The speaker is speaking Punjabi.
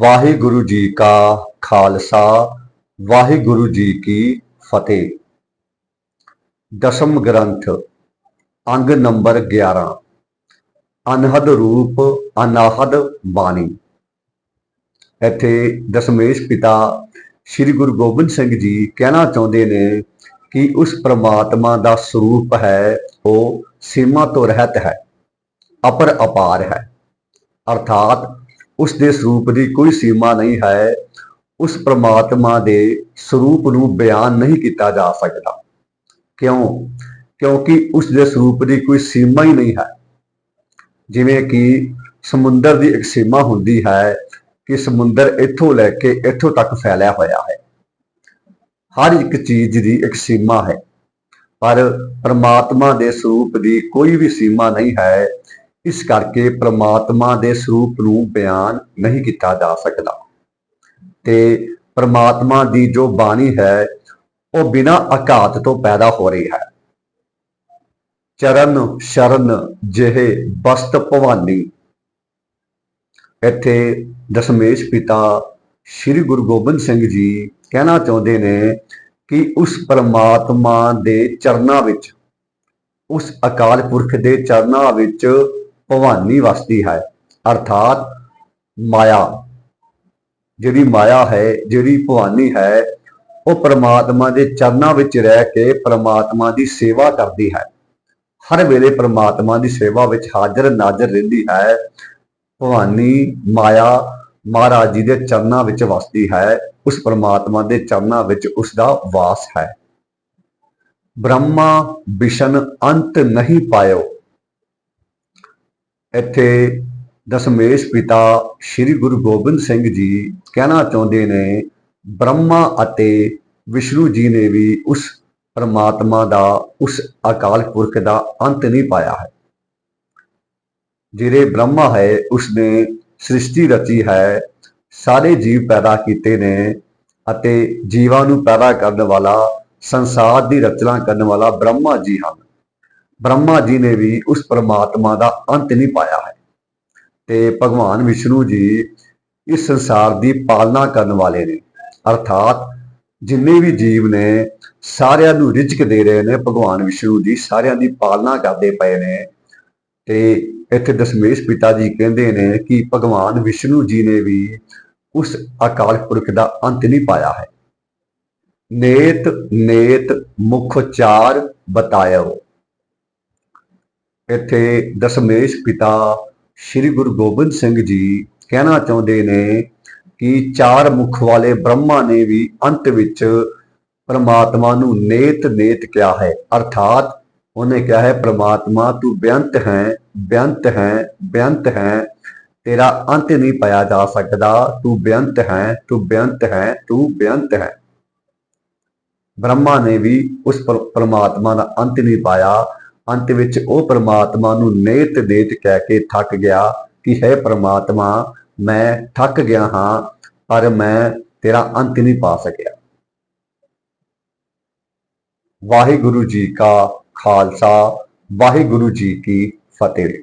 ਵਾਹਿਗੁਰੂ ਜੀ ਕਾ ਖਾਲਸਾ, ਵਾਹਿਗੁਰੂ ਜੀ ਕੀ ਫਤਿਹ। ਦਸ਼ਮ ਗ੍ਰੰਥ, ਅੰਗ ਨੰਬਰ 11 ਅਨਹਦ ਰੂਪ, ਅਨਾਹਦ ਬਾਣੀ। ਇੱਥੇ ਦਸ਼ਮੇਸ਼ ਪਿਤਾ ਸ੍ਰੀ ਗੁਰੂ ਗੋਬਿੰਦ ਸਿੰਘ ਜੀ ਕਹਿਣਾ ਚਾਹੁੰਦੇ ਨੇ ਕਿ ਉਸ ਪ੍ਰਮਾਤਮਾ ਦਾ ਸਰੂਪ ਹੈ, ਉਹ ਸੀਮਾ ਤੋਂ ਰਹਿਤ ਹੈ, ਅਪਰ ਅਪਾਰ ਹੈ। ਅਰਥਾਤ ਉਸ ਦੇ ਸਰੂਪ ਦੀ ਕੋਈ ਸੀਮਾ ਨਹੀਂ ਹੈ, ਉਸ ਪ੍ਰਮਾਤਮਾ ਦੇ ਸਰੂਪ ਨੂੰ ਬਿਆਨ ਨਹੀਂ ਕੀਤਾ ਜਾ ਸਕਦਾ। ਕਿਉਂ? ਕਿਉਂਕਿ ਉਸ ਦੇ ਸਰੂਪ ਦੀ ਕੋਈ ਸੀਮਾ ਹੀ ਨਹੀਂ ਹੈ। ਜਿਵੇਂ ਕਿ ਸਮੁੰਦਰ ਦੀ ਇੱਕ ਸੀਮਾ ਹੁੰਦੀ ਹੈ ਕਿ ਸਮੁੰਦਰ ਇੱਥੋਂ ਲੈ ਕੇ ਇੱਥੋਂ ਤੱਕ ਫੈਲਿਆ ਹੋਇਆ ਹੈ। ਹਰ ਇੱਕ ਚੀਜ਼ ਦੀ ਇੱਕ ਸੀਮਾ ਹੈ। ਪਰ ਪ੍ਰਮਾਤਮਾ ਦੇ ਸਰੂਪ ਦੀ ਕੋਈ ਵੀ ਸੀਮਾ ਨਹੀਂ ਹੈ ਇਸ ਕਰਕੇ ਪ੍ਰਮਾਤਮਾ ਦੇ ਸਰੂਪ ਨੂੰ ਬਿਆਨ ਨਹੀਂ ਕੀਤਾ ਜਾ ਸਕਦਾ। ਤੇ ਪ੍ਰਮਾਤਮਾ ਦੀ ਜੋ ਬਾਣੀ ਹੈ, ਉਹ ਬਿਨਾਂ ਅਘਾਤ ਤੋਂ ਪੈਦਾ ਹੋ ਰਹੀ ਹੈ। ਚਰਨ ਸ਼ਰਨ ਜਿਹੇ ਬਸਤ ਭਵਾਨੀ। ਇੱਥੇ ਦਸ਼ਮੇਸ਼ ਪਿਤਾ ਸ੍ਰੀ ਗੁਰੂ ਗੋਬਿੰਦ ਸਿੰਘ ਜੀ ਕਹਿਣਾ ਚਾਹੁੰਦੇ ਨੇ ਕਿ ਉਸ ਪਰਮਾਤਮਾ ਦੇ ਚਰਨਾਂ ਵਿੱਚ, ਉਸ ਅਕਾਲ ਪੁਰਖ ਦੇ ਚਰਨਾਂ ਵਿੱਚ ਭਵਾਨੀ ਵਸਦੀ ਹੈ। ਅਰਥਾਤ ਮਾਇਆ, ਜਿਹੜੀ ਮਾਇਆ ਹੈ, ਜਿਹੜੀ ਭਵਾਨੀ ਹੈ, ਉਹ ਪ੍ਰਮਾਤਮਾ ਦੇ ਚਰਨਾਂ ਵਿੱਚ ਰਹਿ ਕੇ ਪ੍ਰਮਾਤਮਾ ਦੀ ਸੇਵਾ ਕਰਦੀ ਹੈ। ਹਰ ਵੇਲੇ ਪ੍ਰਮਾਤਮਾ ਦੀ ਸੇਵਾ ਵਿੱਚ ਹਾਜ਼ਰ ਨਾਜ਼ਰ ਰਹਿੰਦੀ ਹੈ। ਭਵਾਨੀ ਮਾਇਆ ਮਹਾਰਾਜ ਜੀ ਦੇ ਚਰਨਾਂ ਵਿੱਚ ਵਸਦੀ ਹੈ। ਉਸ ਪ੍ਰਮਾਤਮਾ ਦੇ ਚਰਨਾਂ ਵਿੱਚ ਉਸ ਦਾ ਵਾਸ ਹੈ। ਬ੍ਰਹਮਾ ਵਿਸ਼ਨ ਅੰਤ ਨਹੀਂ ਪਾਇਓ। ਇੱਥੇ ਦਸ਼ਮੇਸ਼ ਪਿਤਾ ਸ੍ਰੀ ਗੁਰੂ ਗੋਬਿੰਦ ਸਿੰਘ ਜੀ ਕਹਿਣਾ ਚਾਹੁੰਦੇ ਨੇ, ਬ੍ਰਹਮਾ ਅਤੇ ਵਿਸ਼ਨੂੰ ਜੀ ਨੇ ਵੀ ਉਸ ਪਰਮਾਤਮਾ ਦਾ, ਉਸ ਅਕਾਲ ਪੁਰਖ ਦਾ ਅੰਤ ਨਹੀਂ ਪਾਇਆ ਹੈ। ਜਿਹੜੇ ਬ੍ਰਹਮਾ ਹੈ, ਉਸਨੇ ਸ੍ਰਿਸ਼ਟੀ ਰਚੀ ਹੈ, ਸਾਰੇ ਜੀਵ ਪੈਦਾ ਕੀਤੇ ਨੇ ਅਤੇ ਜੀਵਾਂ ਨੂੰ ਪੈਦਾ ਕਰਨ ਵਾਲਾ, ਸੰਸਾਰ ਦੀ ਰਚਨਾ ਕਰਨ ਵਾਲਾ ਬ੍ਰਹਮਾ ਜੀ ਹਨ। ਬ੍ਰਹਮਾ ਜੀ ਨੇ ਵੀ ਉਸ ਪਰਮਾਤਮਾ ਦਾ ਅੰਤ ਨਹੀਂ ਪਾਇਆ ਹੈ। ਤੇ ਭਗਵਾਨ ਵਿਸ਼ਨੂੰ ਜੀ ਇਸ ਸੰਸਾਰ ਦੀ ਪਾਲਣਾ ਕਰਨ ਵਾਲੇ ਨੇ। ਅਰਥਾਤ ਜਿੰਨੇ ਵੀ ਜੀਵ ਨੇ, ਸਾਰਿਆਂ ਨੂੰ ਰਿਜ਼ਕ ਦੇ ਰਹੇ ਨੇ। ਭਗਵਾਨ ਵਿਸ਼ਨੂੰ ਜੀ ਸਾਰਿਆਂ ਦੀ ਪਾਲਣਾ ਕਰਦੇ ਪਏ ਨੇ। ਤੇ ਇੱਥੇ ਦਸ਼ਮੇਸ਼ ਪਿਤਾ ਜੀ ਕਹਿੰਦੇ ਨੇ ਕਿ ਭਗਵਾਨ ਵਿਸ਼ਨੂੰ ਜੀ ਨੇ ਵੀ ਉਸ ਅਕਾਲ ਪੁਰਖ ਦਾ ਅੰਤ ਨਹੀਂ ਪਾਇਆ ਹੈ। ਨੇਤ ਨੇਤ ਮੁਖ ਚਾਰ ਬਤਾਇਓ। ਇੱਥੇ ਦਸ਼ਮੇਸ਼ ਪਿਤਾ ਸ੍ਰੀ ਗੁਰੂ ਗੋਬਿੰਦ ਸਿੰਘ ਜੀ ਕਹਿਣਾ ਚਾਹੁੰਦੇ ਨੇ ਕਿ ਚਾਰ ਮੁਖ ਵਾਲੇ ਬ੍ਰਹਮਾ ਨੇ ਵੀ ਅੰਤ ਵਿੱਚ ਪਰਮਾਤਮਾ ਨੂੰ ਨੇਤ ਨੇਤ ਕਿਹਾ ਹੈ। ਅਰਥਾਤ ਉਹਨੇ ਕਿਹਾ ਹੈ, ਪਰਮਾਤਮਾ, ਤੂੰ ਬੇਅੰਤ ਹੈ ਬੇਅੰਤ ਹੈ ਬੇਅੰਤ ਹੈ। ਤੇਰਾ ਅੰਤ ਨਹੀਂ ਪਾਇਆ ਜਾ ਸਕਦਾ। ਤੂੰ ਬੇਅੰਤ ਹੈ, ਤੂੰ ਬੇਅੰਤ ਹੈ, ਤੂੰ ਬੇਅੰਤ ਹੈ। ਬ੍ਰਹਮਾ ਨੇ ਵੀ ਉਸ ਪਰਮਾਤਮਾ ਦਾ ਅੰਤ ਨਹੀਂ ਪਾਇਆ। ਅੰਤ ਵਿੱਚ ਉਹ ਪ੍ਰਮਾਤਮਾ ਨੂੰ ਨੇਤ ਦੇਤ ਕਹਿ ਕੇ ਥੱਕ ਗਿਆ ਕਿ, ਹੈ ਪ੍ਰਮਾਤਮਾ, ਮੈਂ ਥੱਕ ਗਿਆ ਹਾਂ, ਪਰ ਮੈਂ ਤੇਰਾ ਅੰਤ ਨਹੀਂ ਪਾ ਸਕਿਆ। ਵਾਹਿਗੁਰੂ ਜੀ ਕਾ ਖਾਲਸਾ, ਵਾਹਿਗੁਰੂ ਜੀ ਕੀ ਫਤਿਹ।